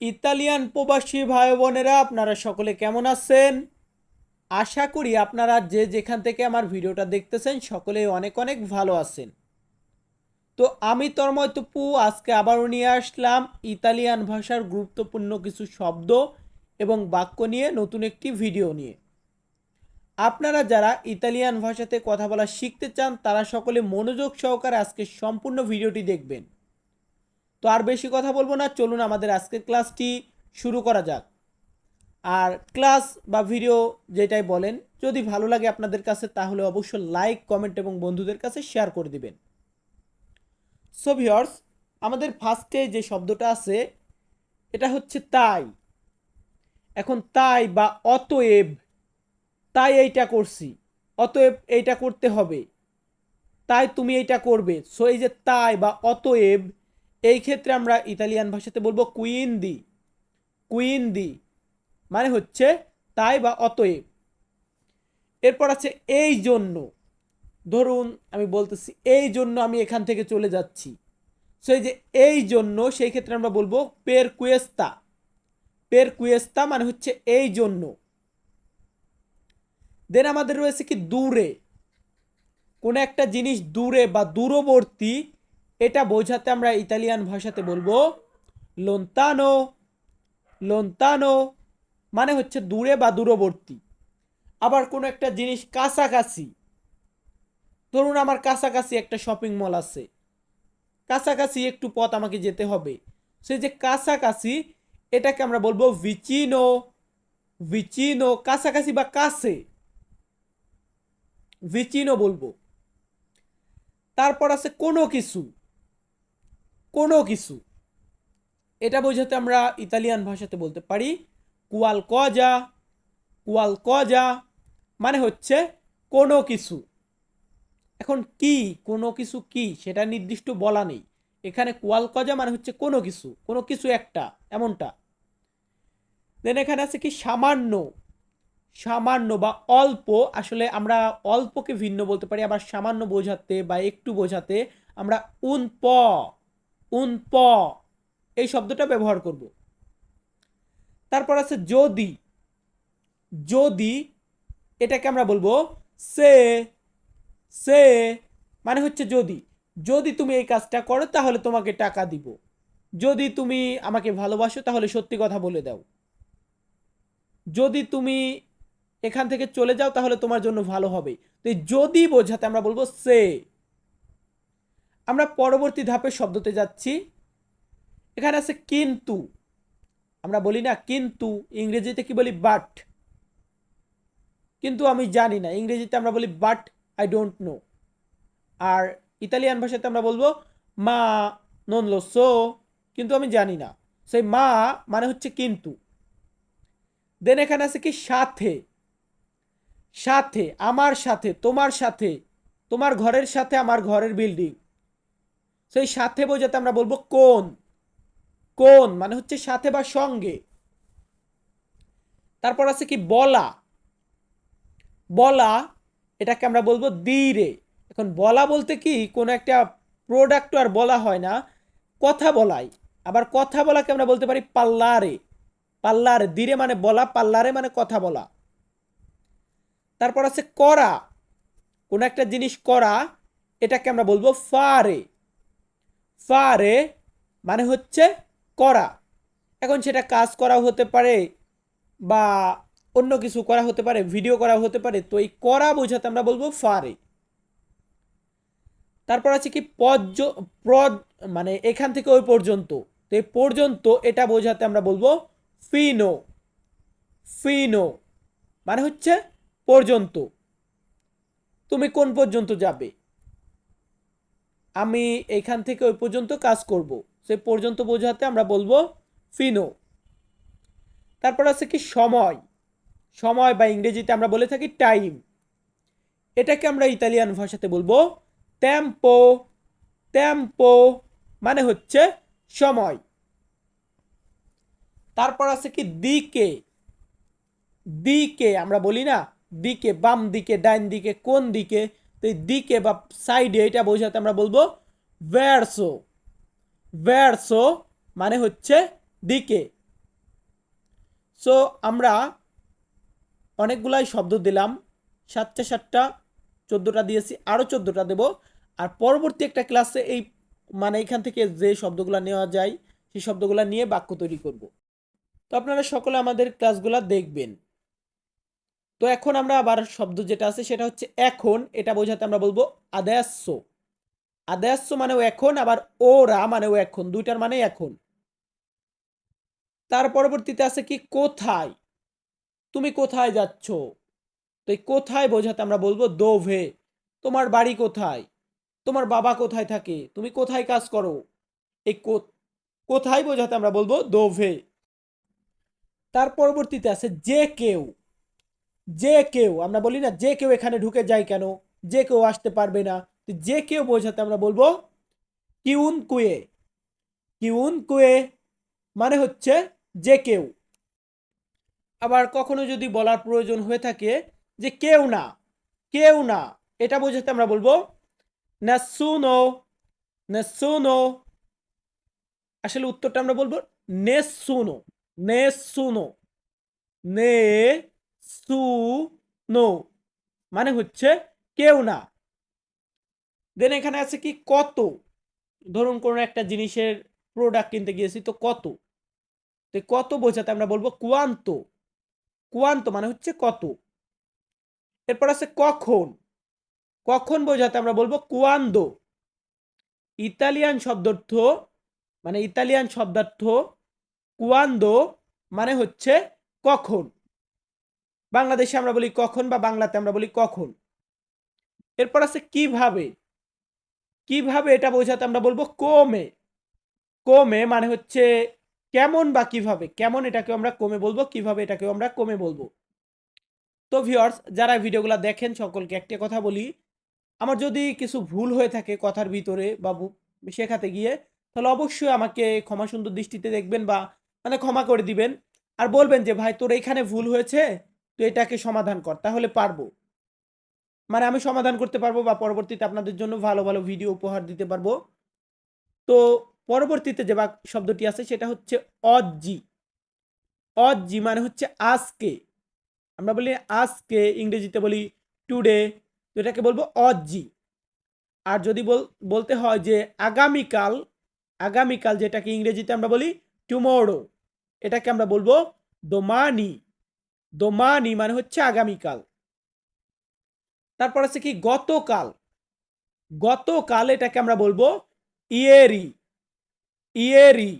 Italian প্রবাসী ভাই বোনেরা, আপনারা সকলে কেমন আছেন? আশা করি আপনারা যে যেখান থেকে আমার ভিডিওটা দেখতেছেন সকলে অনেক অনেক ভালো আছেন। তো আমি তন্ময় তপু, আজকে আবারও নিয়ে আসলাম ইতালিয়ান ভাষার গুরুত্বপূর্ণ কিছু শব্দ এবং বাক্য নিয়ে নতুন একটি ভিডিও নিয়ে। আপনারা যারা ইতালিয়ান ভাষাতে কথা বলা শিখতে চান, তারা সকলে মনোযোগ সহকারে আজকে সম্পূর্ণ ভিডিওটি দেখবেন। তো আর বেশি কথা বলব না, চলুন আমাদের আজকের ক্লাসটি শুরু করা যাক। আর ক্লাস বা ভিডিও যেটাই বলেন, যদি ভালো লাগে আপনাদের কাছে, তাহলে অবশ্যই লাইক, কমেন্ট এবং বন্ধুদের কাছে শেয়ার করে দিবেন। সো ভিওর্স আমাদের ফার্স্টে যে শব্দটা আছে, এটা হচ্ছে তাই। এখন তাই বা অতএব, তাই এইটা করছি, অতএব এইটা করতে হবে, তাই তুমি এইটা করবে। সো এই যে তাই বা অতএব এই ক্ষেত্রে আমরা ইতালিয়ান ভাষাতে বলব কুইন দি কুইন দি মানে হচ্ছে তাই বা অতএব। এরপর আছে এই জন্য ধরুন আমি বলতেছি এই জন্য আমি এখান থেকে চলে যাচ্ছি। সো এই যে এই জন্য সেই ক্ষেত্রে আমরা বলব পের কুয়েস্তা পের কুয়েস্তা মানে হচ্ছে এই জন্য দেন আমাদের রয়েছে কি দূরে। কোনো একটা জিনিস দূরে বা দূরবর্তী এটা বোঝাতে আমরা ইতালিয়ান ভাষাতে বলব লোন্তানো লোন্তানো মানে হচ্ছে দূরে বা দূরবর্তী। আবার কোনো একটা জিনিস কাছাকাছি, ধরুন আমার কাছাকাছি একটা শপিং মল আছে। কাছাকাছি একটু পথ আমাকে যেতে হবে। সেই যে কাছাকাছি, এটাকে আমরা বলব ভিচিনো ভিচিনো কাছাকাছি বা কাছে। ভিচিনো বলব। তারপর আছে কোনো কিছু। কোনো কিছু। এটা বোঝাতে আমরা ইতালিয়ান ভাষাতে বলতে পারি কুয়াল কজা কুয়াল কজা মানে হচ্ছে কোনো কিছু। এখন কি, কোনো কিছু কি সেটা নির্দিষ্ট বলা নেই। এখানে কুয়াল কজা মানে হচ্ছে কোনো কিছু কোনো কিছু একটা, এমনটা। দেন এখানে আছে কি সামান্য সামান্য বা অল্প, আসলে আমরা অল্পকে ভিন্ন বলতে পারি, আবার সামান্য বোঝাতে বা একটু বোঝাতে আমরা উন প উন প, এই শব্দটা ব্যবহার করব। তারপর আছে যদি। যদি এটাকে আমরা বলব সে সে মানে হচ্ছে যদি। যদি তুমি এই কাজটা করো, তাহলে তোমাকে টাকা দিব। যদি তুমি আমাকে ভালোবাসো, তাহলে সত্যি কথা বলে দাও। যদি তুমি এখান থেকে চলে যাও, তাহলে তোমার জন্য ভালো হবে। তো যদি বোঝাতে আমরা বলব সে। আমরা পরবর্তী ধাপের শব্দতে যাচ্ছি। এখানে আছে কিন্তু। আমরা বলি না কিন্তু, ইংরেজিতে কি বলি বাট কিন্তু আমি জানি না, ইংরেজিতে আমরা বলি বাট আই ডোন্ট নো আর ইতালিয়ান ভাষাতে আমরা বলব মা নন লো সো কিন্তু আমি জানি না। সেই মা মানে হচ্ছে কিন্তু। দেন এখানে আছে কি সাথে। সাথে, আমার সাথে, তোমার সাথে, তোমার ঘরের সাথে, আমার ঘরের বিল্ডিং সেই সাথে বোঝাতে আমরা বলব কোন কোন মানে হচ্ছে সাথে বা সঙ্গে। তারপর আছে কি বলা। বলা, এটাকে আমরা বলব দিরে এখন বলা বলতে কি, কোনো একটা প্রোডাক্ট আর বলা হয় না, কথা বলাই। আবার কথা বলাকে আমরা বলতে পারি পাল্লারে। পাল্লারে দিরে মানে বলা, পাল্লারে মানে কথা বলা। তারপর আছে করা। কোনো একটা জিনিস করা, এটাকে আমরা বলব ফারে। ফারে মানে হচ্ছে করা। এখন সেটা কাজ করা হতে পারে বা অন্য কিছু করা হতে পারে, ভিডিও করা হতে পারে। তো এই করা বোঝাতে আমরা বলব ফারে। তারপর আছে কি পর্য প্রদ মানে এখান থেকে ওই পর্যন্ত। তো এই পর্যন্ত এটা বোঝাতে আমরা বলব ফিনো। ফিনো মানে হচ্ছে পর্যন্ত। তুমি কোন পর্যন্ত যাবে? আমি এখান থেকে ওই পর্যন্ত কাজ করব। সে পর্যন্ত বোঝাতে আমরা বলব ফিনো। তারপর আছে কি সময়। সময় বা ইংরেজিতে আমরা বলে থাকি টাইম। এটাকে আমরা ইতালিয়ান ভাষাতে বলব ত্যাম্পো ত্যাম্পো মানে হচ্ছে সময়। তারপর আছে কি দিকে। দিকে আমরা বলি না, দিকে বাম দিকে ডাইন দিকে, কোন দিকে তো এই দিকে বা সাইডে এটা বোঝাতে আমরা বলব ভ্যারসো ভ্যারসো মানে হচ্ছে দিকে। সো আমরা অনেকগুলাই শব্দ দিলাম। সাতটা সাতটা, চোদ্দোটা দিয়েছি আরও চোদ্দোটা দেব। আর পরবর্তী একটা ক্লাসে এই মানে এখান থেকে যে শব্দগুলো নেওয়া যায়, সেই শব্দগুলো নিয়ে বাক্য তৈরি করব। তো আপনারা সকলে আমাদের ক্লাসগুলো দেখবেন। তো এখন আমরা আবার শব্দ যেটা আছে সেটা হচ্ছে এখন, এটা বোঝাতে আমরা বলব আদায়াস্য আদায়াস্য মানেও এখন, আবার ওরা মানেও এখন, দুইটার মানে এখন। তার পরবর্তীতে আছে কি, কোথায়? তুমি কোথায় যাচ্ছ? তো এই কোথায় বোঝাতে আমরা বলব দোভে। তোমার বাড়ি কোথায়? তোমার বাবা কোথায় থাকে? তুমি কোথায় কাজ করো? এই কোথায় বোঝাতে আমরা বলব দোভে। তার পরবর্তীতে আছে যে কেউ। যে কেউ, আমরা বলি না যে কেউ এখানে ঢুকে যায় কেন, যে কেউ আসতে পারবে না যে কেউ বোঝাতে আমরা বলব কিউন কুয়ে। কিউন কুয়ে মানে হচ্ছে যে কেউ। আবার কখনো যদি বলার প্রয়োজন হয়ে থাকে যে কেউ না কেউ না, এটা বোঝাতে আমরা বলব নেসুনো নেসুনো। আসলে উত্তরটা আমরা বলব নেসুনো নেসুনো, নে সু নো মানে হচ্ছে কেউ না। দেন এখানে আছে কি কত? ধরুন কোনো একটা জিনিসের প্রোডাক্ট কিনতে গিয়েছি, তো কত? তো কত বোঝাতে আমরা বলব কুয়ান্ত। কুয়ান্ত মানে হচ্ছে কত? এরপর আছে কখন? কখন বোঝাতে আমরা বলব কুয়ান্দো ইতালিয়ান শব্দার্থ মানে ইতালিয়ান শব্দার্থ কুয়ান্দো মানে হচ্ছে কখন? বাংলাদেশে আমরা বলি কখন বা বাংলাতে আমরা বলি কখন? এরপর আছে কীভাবে? কীভাবে এটা বোঝাতে আমরা বলব কমে। কমে মানে হচ্ছে কেমন বা কীভাবে? কেমন এটাকে আমরা কমে বলব, কীভাবে এটাকে আমরা কমে বলব। তো ভিউয়ার্স যারা ভিডিওগুলো দেখেন, সকলকে একটা কথা বলি। আমার যদি কিছু ভুল হয়ে থাকে কথার ভিতরে বা শেখাতে গিয়ে, তাহলে অবশ্যই আমাকে ক্ষমা সুন্দর দৃষ্টিতে দেখবেন বা মানে ক্ষমা করে দিবেন। আর বলবেন যে, ভাই, তোর এখানে ভুল হয়েছে? তো এটাকে সমাধান কর, তাহলে পারব। মানে আমি সমাধান করতে পারব বা পরবর্তীতে আপনাদের জন্য ভালো ভালো ভিডিও উপহার দিতে পারব। তো পরবর্তীতে যে বাক শব্দটি আছে সেটা হচ্ছে অজি অজি মানে হচ্ছে আজকে। আমরা বলি আজকে, ইংরেজিতে বলি টুডে তো এটাকে বলব অজি আর যদি বল বলতে হয় যে আগামীকাল আগামীকাল যেটাকে ইংরেজিতে আমরা বলি টুমোরো এটাকে আমরা বলব দোমানি দোমানি মানে হচ্ছে আগামীকাল। তারপর আছে কি? গতকাল। গতকাল এটাকে আমরা বলব ইয়েরি। ইয়েরি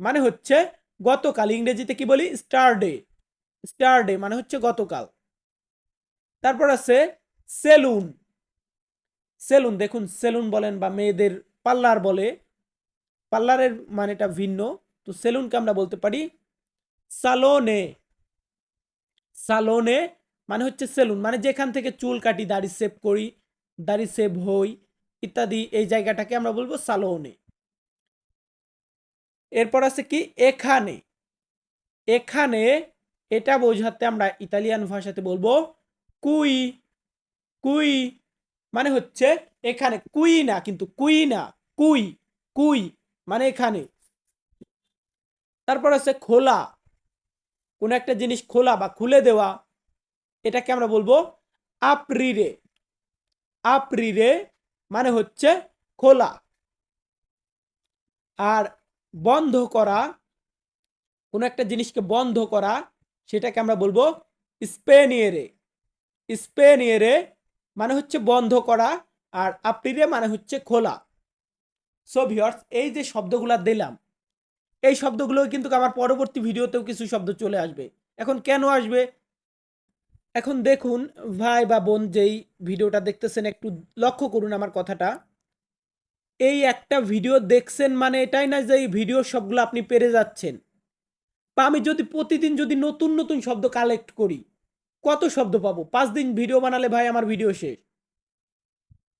মানে হচ্ছে গতকাল, ইংরেজিতে কি বলি? Star day. স্টার ডে মানে হচ্ছে গতকাল। তারপর আছে সেলুন। সেলুন, দেখুন, সেলুন বলেন বা মেয়েদের পার্লার বলে। পার্লারের মানেটা ভিন্ন। তো সেলুনকে আমরা বলতে পারি সালোনে। সালোনে মানে হচ্ছে সেলুন মানে যেখান থেকে চুল কাটি, দাড়ি সেভ করি, দাড়ি সেভ হই, ইত্যাদি, এই জায়গাটাকে আমরা বলব সালোনে। এরপর আছে কি? এখানে। এখানে এটা বোঝাতে আমরা ইতালিয়ান ভাষাতে বলব কুই। কুই মানে হচ্ছে এখানে, কুই না, কিন্তু কুই না, কুই কুই মানে এখানে। তারপর আছে খোলা। কোনো একটা জিনিস খোলা বা খুলে দেওয়া, এটাকে আমরা বলব আপ্রিরে। আপ্রিরে মানে হচ্ছে খোলা আর বন্ধ করা, কোনো একটা জিনিসকে বন্ধ করা, সেটাকে আমরা বলব স্পেনিয়েরে। স্পেনিয়েরে মানে হচ্ছে বন্ধ করা আর আপ্রিরে মানে হচ্ছে খোলা। সো ভিওর্স এই যে শব্দগুলো দিলাম এই শব্দগুলো কিন্তু আমার পরবর্তী ভিডিওতেও কিছু শব্দ চলে আসবে। এখন কেন আসবে? এখন দেখুন, ভাই বা বোন যেই ভিডিওটা দেখতেছেন, একটু লক্ষ্য করুন আমার কথাটা। এই একটা ভিডিও দেখছেন মানে এটাই না যে এই ভিডিও সবগুলো আপনি পেরে যাচ্ছেন। বা আমি যদি প্রতিদিন যদি নতুন নতুন শব্দ কালেক্ট করি, কত শব্দ পাবো? পাঁচ দিন ভিডিও বানালে ভাই আমার ভিডিও শেষ।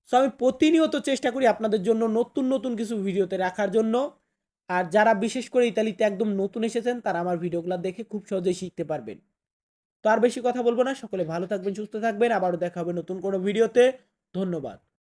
সো আমি প্রতিনিয়ত চেষ্টা করি আপনাদের জন্য নতুন নতুন কিছু ভিডিওতে রাখার জন্য। আর যারা বিশেষ করে ইতালিতে একদম নতুন এসেছেন, তারা আমার ভিডিওগুলো দেখে খুব সহজেই শিখতে পারবেন। তো আর বেশি কথা বলব না, সকলে ভালো থাকবেন, সুস্থ থাকবেন, আবারও দেখা হবে নতুন কোনো ভিডিওতে। ধন্যবাদ।